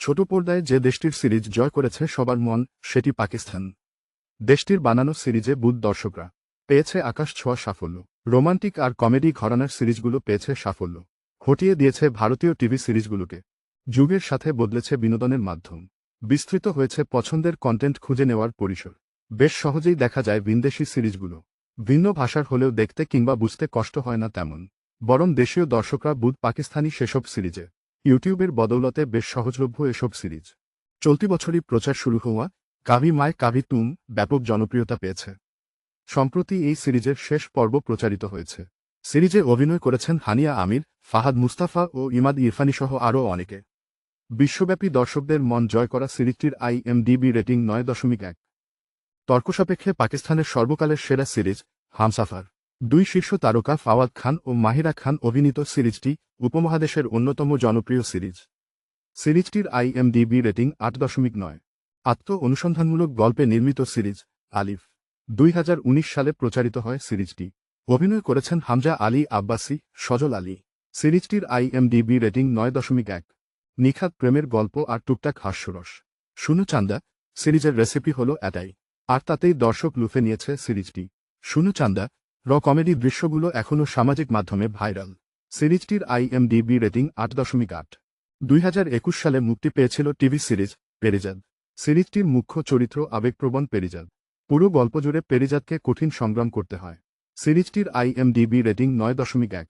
ছোট পর্দায় যে দেশটির সিরিজ জয় করেছে সবার মন, সেটি পাকিস্তান। দেশটির বানানো সিরিজে বুধ দর্শকরা পেয়েছে আকাশ ছোঁয়া সাফল্য। রোমান্টিক আর কমেডি ঘরানার সিরিজগুলো পেয়েছে সাফল্য। হটিয়ে দিয়েছে ভারতীয় টিভি সিরিজগুলোকে। যুগের সাথে বদলেছে বিনোদনের মাধ্যম। বিস্তৃত হয়েছে পছন্দের কন্টেন্ট খুঁজে নেওয়ার পরিসর। বেশ সহজেই দেখা যায় বিন্দেশি সিরিজগুলো। ভিন্ন ভাষার হলেও দেখতে কিংবা বুঝতে কষ্ট হয় না তেমন। বরং দেশীয় দর্শকরা বুধ পাকিস্তানি সেসব সিরিজে ইউটিউবের বদৌলতে বেশ সহজলভ্য এসব সিরিজ। চলতি বছরই প্রচার শুরু হওয়া কাভি মায় কাভি তুম ব্যাপক জনপ্রিয়তা পেয়েছে। সম্প্রতি এই সিরিজের শেষ পর্ব প্রচারিত হয়েছে। সিরিজে অভিনয় করেছেন হানিয়া আমির, ফাহাদ মুস্তাফা ও ইমাদ ইরফানি সহ আরও অনেকে। বিশ্বব্যাপী দর্শকদের মন জয় করা সিরিজটির আইএমডিবি রেটিং নয় দশমিক এক। তর্কসাপেক্ষে পাকিস্তানের সর্বকালের সেরা সিরিজ, হামসাফার। দুই শীর্ষ তারকা ফাওয়াদ খান ও মাহিরা খান অভিনীত সিরিজটি উপমহাদেশের অন্যতম জনপ্রিয় সিরিজ। সিরিজটির আইএমডিবি রেটিং আট দশমিক নয়। আত্ম অনুসন্ধানমূলক গল্পে নির্মিত সিরিজ, আলিফ, দুই হাজার উনিশ সালে প্রচারিত হয় সিরিজটি। অভিনয় করেছেন হামজা আলী আব্বাসি, সজল আলী। সিরিজটির আইএমডিবি রেটিং নয় দশমিক এক। নিখাত প্রেমের গল্প আর টুকটাক হাস্যরস। শুনু চান্দা, সিরিজের রেসিপি হল এটাই। আর তাতেই দর্শক লুফে নিয়েছে সিরিজটি। শুনু চান্দা র কমেডি দৃশ্যগুলো এখনও সামাজিক মাধ্যমে ভাইরাল। সিরিজটির আইএমডিবি রেটিং আট দশমিক আট। দুই সালে মুক্তি পেয়েছিল টিভি সিরিজ পেরিজাদ। সিরিজটির মুখ্য চরিত্র আবেগপ্রবণ পেরিজাদ। পুরো গল্প জুড়ে পেরিজাদকে কঠিন সংগ্রাম করতে হয়। সিরিজটির আইএমডিবি রেটিং নয় দশমিক এক।